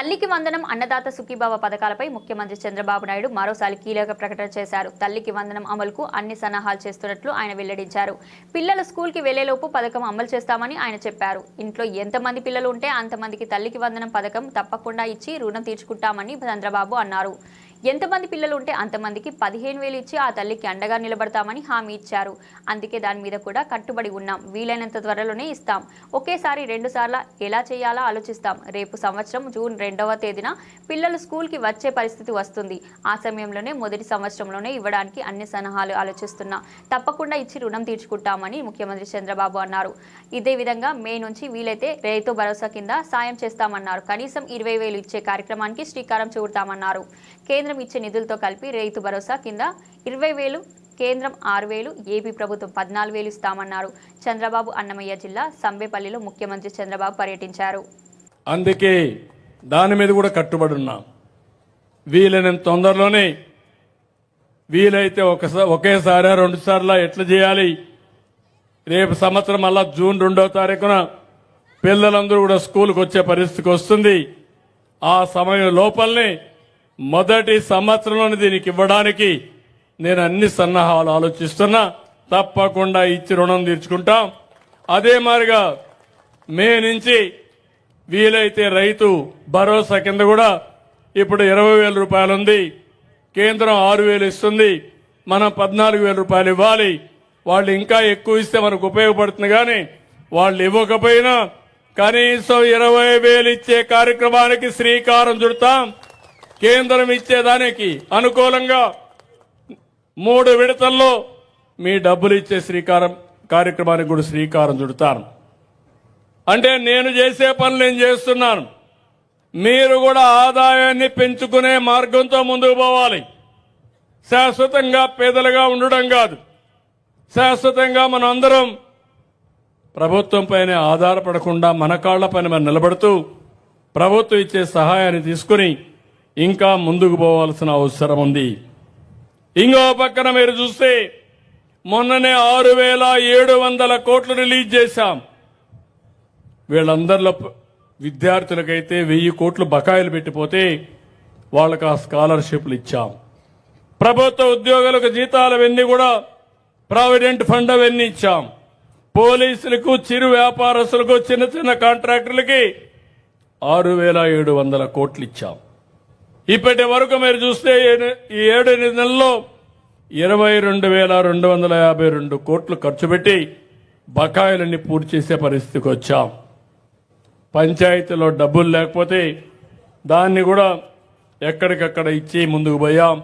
తల్లికి వందనం అన్నదాత సుఖీభావ పథకాలపై ముఖ్యమంత్రి చంద్రబాబు నాయుడు మరోసారి కీలక ప్రకటన చేశారు. తల్లికి వందనం అమలుకు అన్ని సన్నాహాలు చేస్తున్నట్లు ఆయన వెల్లడించారు. పిల్లలు స్కూల్కి వెళ్ళేలోపు పథకం అమలు చేస్తామని ఆయన చెప్పారు. ఇంట్లో ఎంతమంది పిల్లలు ఉంటే అంతమందికి తల్లికి వందనం పథకం తప్పకుండా ఇచ్చి రుణం తీర్చుకుంటామని చంద్రబాబు అన్నారు. ఎంతమంది పిల్లలు ఉంటే అంతమందికి పదిహేను వేలు ఇచ్చి ఆ తల్లికి అండగా నిలబడతామని హామీ ఇచ్చారు. అందుకే దాని మీద కూడా కట్టుబడి ఉన్నాం. వీలైనంత త్వరలోనే ఇస్తాం. ఒకేసారి రెండు ఎలా చేయాలో ఆలోచిస్తాం. రేపు సంవత్సరం జూన్ రెండవ తేదీన పిల్లలు స్కూల్కి వచ్చే పరిస్థితి వస్తుంది. ఆ సమయంలోనే మొదటి సంవత్సరంలోనే ఇవ్వడానికి అన్ని సలహాలు ఆలోచిస్తున్నా. తప్పకుండా ఇచ్చి రుణం తీర్చుకుంటామని ముఖ్యమంత్రి చంద్రబాబు అన్నారు. ఇదే విధంగా మే నుంచి వీలైతే రైతు భరోసా కింద సాయం చేస్తామన్నారు. కనీసం ఇరవై వేలు ఇచ్చే కార్యక్రమానికి శ్రీకారం చూడతామన్నారు. కేంద్ర ఇచ్చే నిధులతో కలిపి రైతు భరోసా కింద ఇరవై వేలు కేంద్రం ఆరు వేలు ఏపీ ప్రభుత్వం పద్నాలుగు వేలు ఇస్తామన్నారు. చంద్రబాబు అన్నమయ్య జిల్లా సంబేపల్లిలో ముఖ్యమంత్రి చంద్రబాబు పర్యటించారు. అందుకే దాని మీద కూడా కట్టుబడి ఉన్నాం. వీలైనంత తొందరలోనే వీలైతే ఒకసారి ఒకేసారి రెండు సార్లు ఎట్లా చేయాలి? రేపు సంవత్సరం మళ్ళా జూన్ రెండో తారీఖున పిల్లలందరూ కూడా స్కూల్కి వచ్చే పరిస్థితికి వస్తుంది. ఆ సమయం లోపలనే మొదటి సంవత్సరంలోనే దీనికి ఇవ్వడానికి నేను అన్ని సన్నాహాలు ఆలోచిస్తున్నా. తప్పకుండా ఇచ్చి రుణం తీర్చుకుంటాం. అదే మాదిరిగా మే నుంచి వీలైతే రైతు భరోసా కింద కూడా ఇప్పుడు ఇరవై వేల రూపాయలు ఉంది. కేంద్రం ఆరు వేలు ఇస్తుంది. మనం పద్నాలుగు వేల రూపాయలు ఇవ్వాలి. వాళ్ళు ఇంకా ఎక్కువ ఇస్తే మనకు ఉపయోగపడుతుంది కానీ వాళ్ళు ఇవ్వకపోయినా కనీసం ఇరవై వేలు ఇచ్చే కార్యక్రమానికి శ్రీకారం చుడతాం. కేంద్రం ఇచ్చేదానికి అనుకూలంగా మూడు విడతల్లో మీ డబ్బులు ఇచ్చే శ్రీకారం కార్యక్రమానికి కూడా శ్రీకారం చుడతాను. అంటే నేను చేసే పనులు నేను చేస్తున్నాను. మీరు కూడా ఆదాయాన్ని పెంచుకునే మార్గంతో ముందుకు పోవాలి. శాశ్వతంగా పేదలుగా ఉండడం కాదు. శాశ్వతంగా మనం అందరం ప్రభుత్వం పైన ఆధారపడకుండా మన కాళ్ళ పైన మనం నిలబడుతూ ప్రభుత్వం ఇచ్చే సహాయాన్ని తీసుకుని ఇంకా ముందుకు పోవాల్సిన అవసరం ఉంది. ఇంకో పక్కన మీరు చూస్తే మొన్ననే ఆరు వేల ఏడు వందల కోట్లు రిలీజ్ చేశాం. వీళ్ళందరిలో విద్యార్థులకైతే వెయ్యి కోట్లు బకాయిలు పెట్టిపోతే వాళ్ళకు ఆ స్కాలర్షిప్లు ఇచ్చాం. ప్రభుత్వ ఉద్యోగులకు జీతాలు అవన్నీ కూడా ప్రావిడెంట్ ఫండ్ అవన్నీ ఇచ్చాం. పోలీసులకు చిరు వ్యాపారస్తులకు చిన్న చిన్న కాంట్రాక్టర్లకి ఆరు వేల ఏడు వందల కోట్లు ఇచ్చాం. ఇప్పటి వరకు మీరు చూస్తే ఈ ఏడు ఎనిమిది నెలల్లో ఇరవై రెండు వేల రెండు వందల యాభై రెండు కోట్లు ఖర్చు పెట్టి బకాయిలన్నీ పూర్తి చేసే పరిస్థితికి వచ్చాం. పంచాయతీలో డబ్బులు లేకపోతే దాన్ని కూడా ఎక్కడికక్కడ ఇచ్చి ముందుకు పోయాం.